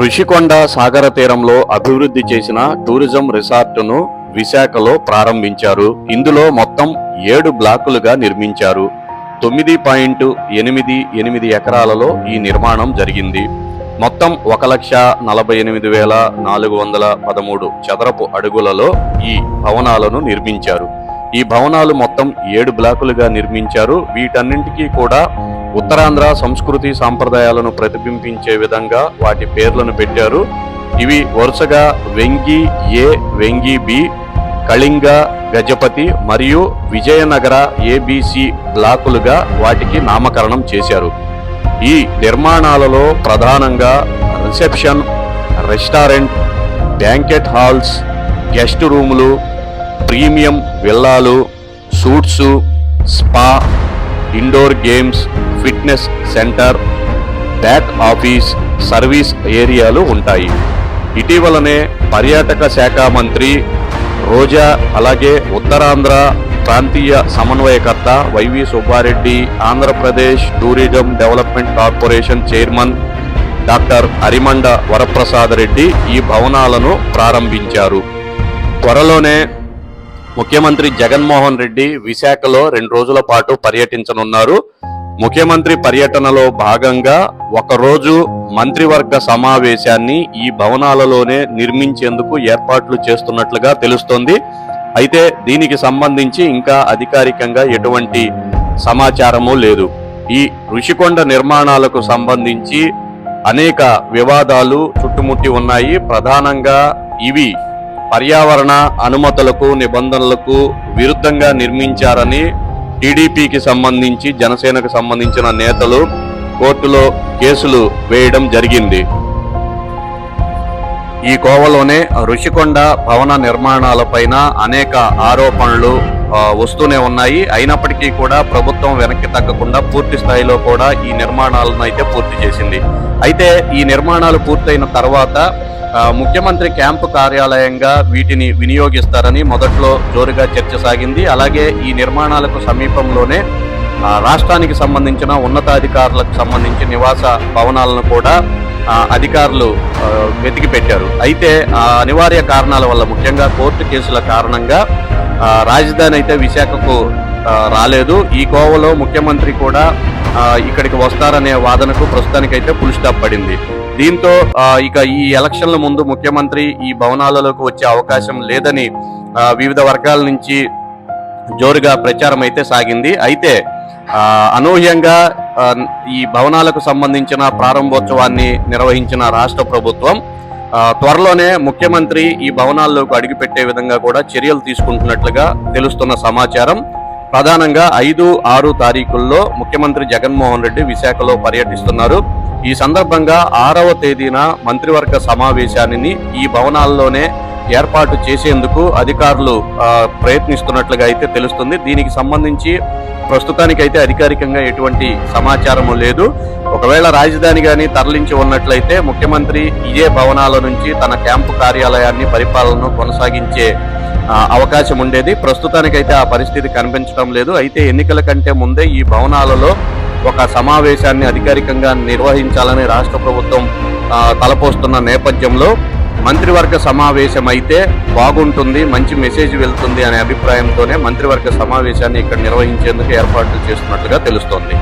ఋషికొండ సాగర తీరంలో అభివృద్ధి చేసిన టూరిజం రిసార్టును విశాఖలో ప్రారంభించారు. ఇందులో మొత్తం ఏడు బ్లాకులుగా నిర్మించారు. తొమ్మిది పాయింట్ ఎనిమిది ఎనిమిది ఎకరాలలో ఈ నిర్మాణం జరిగింది. మొత్తం ఒక లక్ష నలభై ఎనిమిది వేల నాలుగు వందల పదమూడు చదరపు అడుగులలో ఈ భవనాలను నిర్మించారు. ఈ భవనాలు మొత్తం ఏడు బ్లాకులుగా నిర్మించారు. వీటన్నింటికీ కూడా ఉత్తరాంధ్ర సంస్కృతి సాంప్రదాయాలను ప్రతిబింబించే విధంగా వాటి పేర్లను పెట్టారు. ఇవి వరుసగా వెంగి ఏ వెంగి బి కళింగ గజపతి మరియు విజయనగర ఏబిసి బ్లాకులుగా వాటికి నామకరణం చేశారు. ఈ నిర్మాణాలలో ప్రధానంగా reception restaurant banquet halls guest రూములు premium విల్లాలు suites spa indoor games fitness centre back office service ఏరియాలు ఉంటాయి. ఇటీవలనే పర్యాటక శాఖ మంత్రి రోజా అలాగే ఉత్తరాంధ్ర ప్రాంతీయ సమన్వయకర్త YV Subba Reddy Andhra Pradesh tourism development corporation chairman doctor Arimanda Varaprasad Reddy ఈ భవనాలను ప్రారంభించారు. త్వరలోనే ముఖ్యమంత్రి జగన్మోహన్ రెడ్డి విశాఖలో రెండు రోజుల పాటు పర్యటించనున్నారు. ముఖ్యమంత్రి పర్యటనలో భాగంగా ఒకరోజు మంత్రివర్గ సమావేశాన్ని ఈ భవనాలలోనే నిర్మించేందుకు ఏర్పాట్లు చేస్తున్నట్లుగా తెలుస్తోంది. అయితే దీనికి సంబంధించి ఇంకా అధికారికంగా ఎటువంటి సమాచారము లేదు. ఈ ఋషికొండ నిర్మాణాలకు సంబంధించి అనేక వివాదాలు చుట్టుముట్టి ఉన్నాయి. ప్రధానంగా ఇవి పర్యావరణ అనుమతులకు నిబంధనలకు విరుద్ధంగా నిర్మించారని టీడీపీకి సంబంధించి జనసేనకు సంబంధించిన నేతలు కోర్టులో కేసులు వేయడం జరిగింది. ఈ కోవలోనే ఋషికొండ భవన నిర్మాణాలపైన అనేక ఆరోపణలు వస్తూనే ఉన్నాయి. అయినప్పటికీ కూడా ప్రభుత్వం వెనక్కి తగ్గకుండా పూర్తి స్థాయిలో కూడా ఈ నిర్మాణాలను అయితే పూర్తి చేసింది. అయితే ఈ నిర్మాణాలు పూర్తయిన తర్వాత ముఖ్యమంత్రి క్యాంపు కార్యాలయంగా వీటిని వినియోగిస్తారని మొదట్లో జోరుగా చర్చ సాగింది. అలాగే ఈ నిర్మాణాలకు సమీపంలోనే రాష్ట్రానికి సంబంధించిన ఉన్నతాధికారులకు సంబంధించి నివాస భవనాలను కూడా అధికారులు వెతికి పెట్టారు అయితే ఆ అనివార్య కారణాల వల్ల ముఖ్యంగా కోర్టు కేసుల కారణంగా రాజధాని అయితే విశాఖకు రాలేదు. ఈ కోవలో ముఖ్యమంత్రి కూడా ఇక్కడికి వస్తారనే వాదనకు ప్రస్తుతానికైతే ఫుల్ స్టాప్ పడింది. దీంతో ఇక ఈ ఎలక్షన్ల ముందు ముఖ్యమంత్రి ఈ భవనాలలోకి వచ్చే అవకాశం లేదని వివిధ వర్గాల నుంచి జోరుగా ప్రచారం అయితే సాగింది. అయితే అనూహ్యంగా ఈ భవనాలకు సంబంధించిన ప్రారంభోత్సవాన్ని నిర్వహించిన రాష్ట్ర ప్రభుత్వం త్వరలోనే ముఖ్యమంత్రి ఈ భవనాల్లోకి అడుగుపెట్టే విధంగా కూడా చర్యలు తీసుకుంటున్నట్లుగా తెలుస్తున్న సమాచారం. ప్రధానంగా ఐదు ఆరు తారీఖుల్లో ముఖ్యమంత్రి జగన్మోహన్ రెడ్డి విశాఖలో పర్యటిస్తున్నారు. ఈ సందర్భంగా ఆరవ తేదీన మంత్రివర్గ సమావేశాన్ని ఈ భవనాల్లోనే ఏర్పాటు చేసేందుకు అధికారులు ప్రయత్నిస్తున్నట్లుగా అయితే తెలుస్తుంది. దీనికి సంబంధించి ప్రస్తుతానికైతే అధికారికంగా ఎటువంటి సమాచారము లేదు. ఒకవేళ రాజధాని కానీ తరలించి ఉన్నట్లయితే ముఖ్యమంత్రి ఇదే భవనాల నుంచి తన క్యాంపు కార్యాలయాన్ని పరిపాలనను కొనసాగించే అవకాశం ఉండేది. ప్రస్తుతానికైతే ఆ పరిస్థితి కనిపించడం లేదు. అయితే ఎన్నికల కంటే ముందే ఈ భవనాలలో ఒక సమావేశాన్ని అధికారికంగా నిర్వహించాలని రాష్ట్ర ప్రభుత్వం తలపోస్తున్న నేపథ్యంలో మంత్రివర్గ సమావేశం అయితే బాగుంటుంది మంచి మెసేజ్ వెళ్తుంది అనే అభిప్రాయంతోనే మంత్రివర్గ సమావేశాన్ని ఇక్కడ నిర్వహించేందుకు ఏర్పాట్లు చేస్తున్నట్లుగా తెలుస్తోంది.